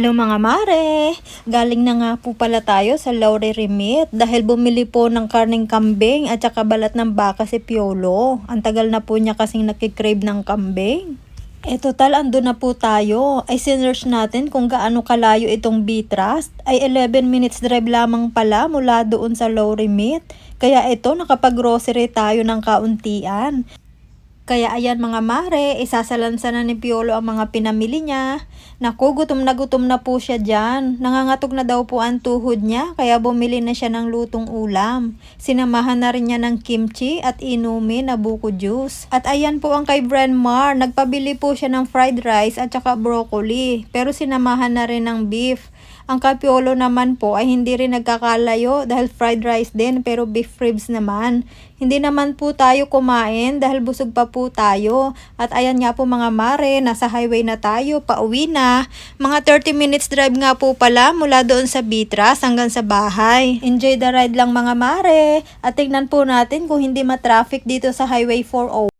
Hello mga mare! Galing na nga po pala tayo sa Laure Remit dahil bumili po ng karning kambing at saka balat ng baka si Piolo. Ang tagal na po niya kasing nakikrave ng kambing. Eh total ando na po tayo. Ay sinerge natin kung gaano kalayo itong B-Trust. Ay 11 minutes drive lamang pala mula doon sa Laure Remit. Kaya ito nakapag-grocery tayo ng kauntian. Kaya ayan mga mare, isasalansa na ni Piolo ang mga pinamili niya. Naku, gutom na gutom na po siya dyan. Nangangatog na daw po ang tuhod niya, kaya bumili na siya ng lutong ulam. Sinamahan na rin niya ng kimchi at inumin na buko juice. At ayan po ang kay Brenmar, nagpabili po siya ng fried rice at saka broccoli. Pero sinamahan na rin ng beef. Ang kapiolo naman po ay hindi rin nagkakalayo dahil fried rice din pero beef ribs naman. Hindi naman po tayo kumain dahil busog pa po tayo. At ayan nga po mga mare, nasa highway na tayo, pauwi na. Mga 30 minutes drive nga po pala mula doon sa Bitras hanggang sa bahay. Enjoy the ride lang mga mare. At tignan po natin kung hindi matraffic dito sa Highway 401.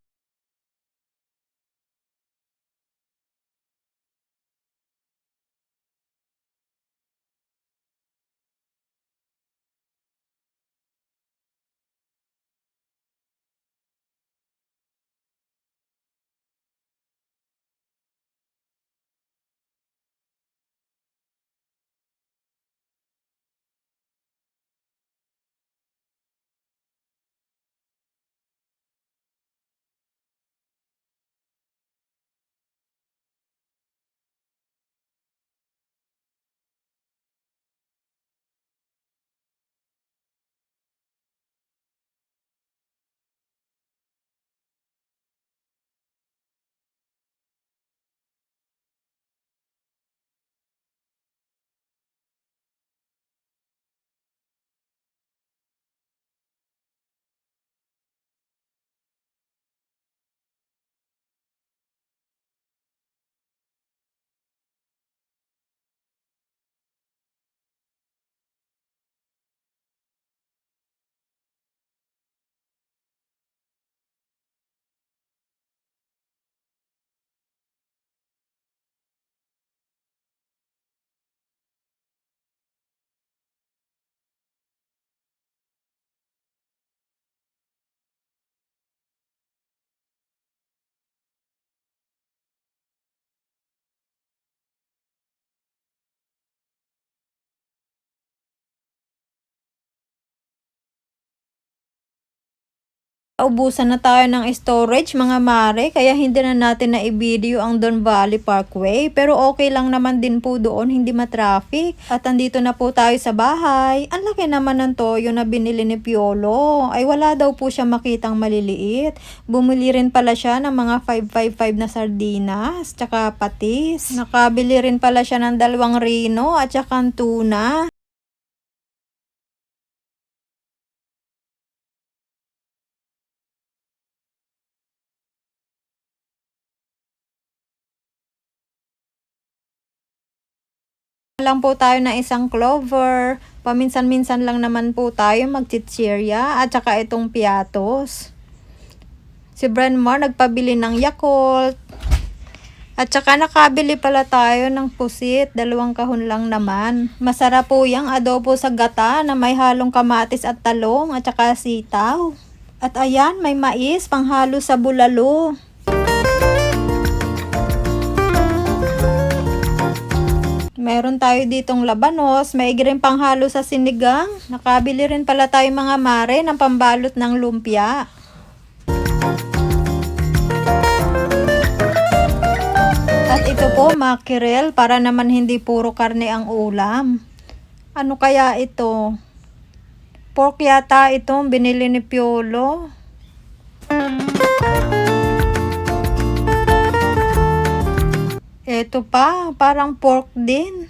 Ubusan na tayo ng storage mga mare kaya hindi na natin na i-video ang Don Valley Parkway. Pero okay lang naman din po doon hindi matraffic. At andito na po tayo sa bahay. Ang laki naman ng toyo na binili ni Piolo. Ay wala daw po siya makitang maliliit. Bumili rin pala siya ng mga 555 na sardinas tsaka patis. Nakabili rin pala siya ng dalawang rino at tsaka tuna lang po tayo na isang clover. Paminsan-minsan lang naman po tayo magchichirya at saka itong piatos. Si Brenmar nagpabili ng Yakult. At saka nakabili pala tayo ng pusit, dalawang kahon lang naman. Masarap po yung adobo sa gata na may halong kamatis at talong at saka sitaw. At ayan, may mais panghalo sa bulalo. Meron tayo ditong labanos, may rin panghalo sa sinigang. Nakabili rin pala tayo mga mare ng pambalot ng lumpia. At ito po, mackerel, para naman hindi puro karne ang ulam. Ano kaya ito? Pork yata itong binili ni Piolo. Ito pa, parang pork din.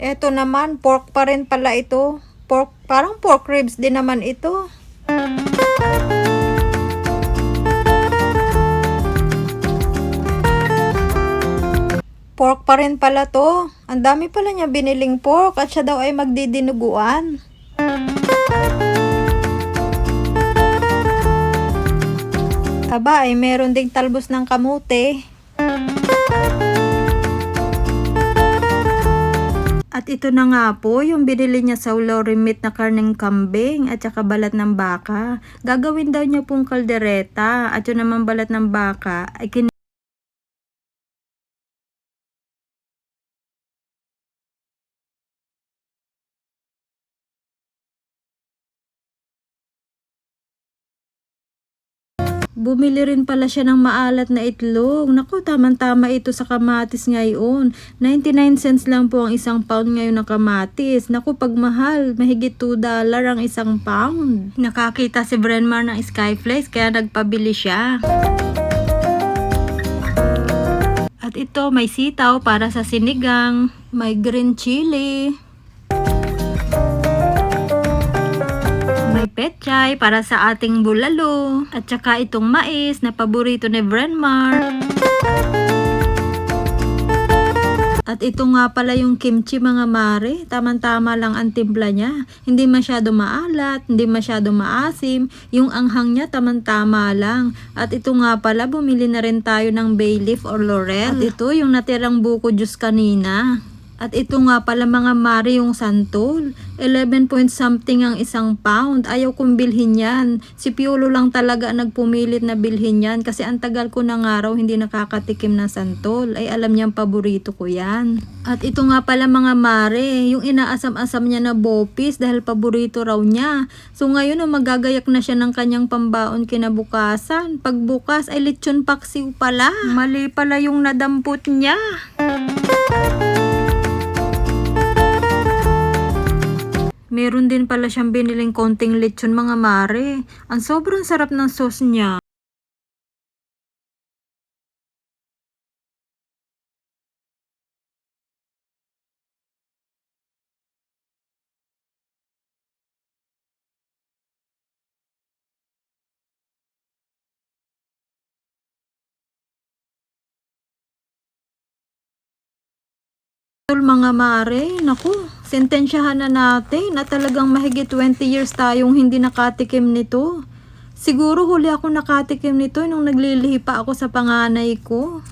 Eto naman, pork pa rin pala ito. Pork, parang pork ribs din naman ito. Pork pa rin pala to. Ang dami pala niya biniling pork at siya daw ay magdidinuguan. Aba, ay meron ding talbos ng kamute. At ito na nga po, yung binili niya sa Meat na karneng kambing at saka balat ng baka. Gagawin daw niya pong kaldereta at yun naman balat ng baka ay Bumili rin pala siya ng maalat na itlog. Naku, tamang-tama ito sa kamatis ngayon. 99 cents lang po ang isang pound ngayon ng kamatis. Naku, pag mahal, mahigit 2 dollar ang isang pound. Nakakita si Brenmar ng Skyflakes kaya nagpabili siya. At ito, may sitaw para sa sinigang. May green chili. May petchay para sa ating bulalo. At saka itong mais na paborito ni Brenmar. At ito nga pala yung kimchi mga mare. Tama-tama lang ang timpla niya. Hindi masyado maalat, hindi masyado maasim. Yung anghang niya tamang-tama lang. At ito nga pala, bumili na rin tayo ng bay leaf or laurel. At ito yung natirang buko juice kanina. At ito nga pala mga mare yung santol. 11 point something ang isang pound. Ayaw kong bilhin yan. Si Piolo lang talaga nagpumilit na bilhin yan kasi ang tagal ko ng araw hindi nakakatikim ng santol. Ay alam niyang paborito ko yan. At ito nga pala mga mare, yung inaasam-asam niya na bopis dahil paborito raw niya. So ngayon oh, magagayak na siya ng kanyang pambaon kinabukasan. Pagbukas ay lechon paksiw pala. Mali pala yung nadampot niya. Meron din pala siyang biniling konting lechon mga mare. Ang sobrang sarap ng sauce niya. Mga mare, naku, sentensyahan na natin na talagang mahigit 20 years tayong hindi nakatikim nito. Siguro huli ako nakatikim nito nung naglilihi pa ako sa panganay ko.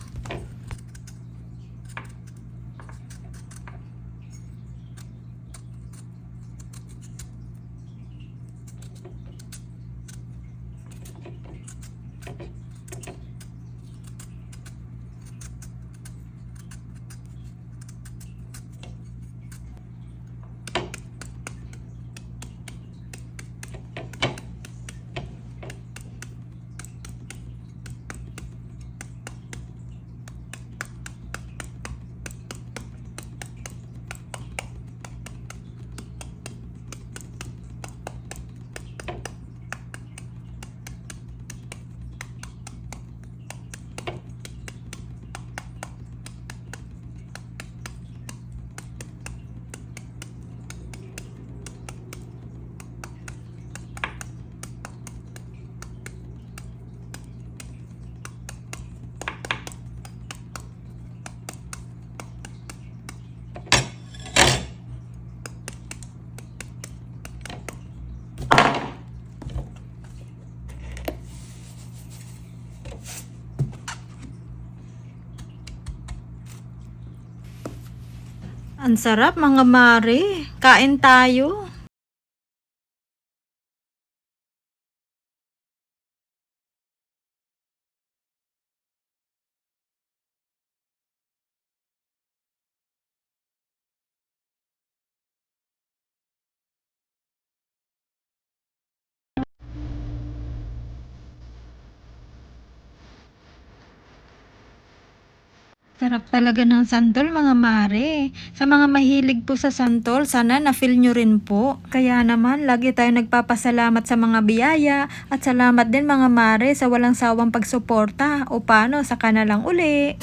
Ang sarap mga mare. Kain tayo. Sarap talaga ng santol mga mare. Sa mga mahilig po sa santol, sana na-feel nyo rin po. Kaya naman, lagi tayo nagpapasalamat sa mga biyaya at salamat din mga mare sa walang sawang pagsuporta. O paano, saka na lang uli.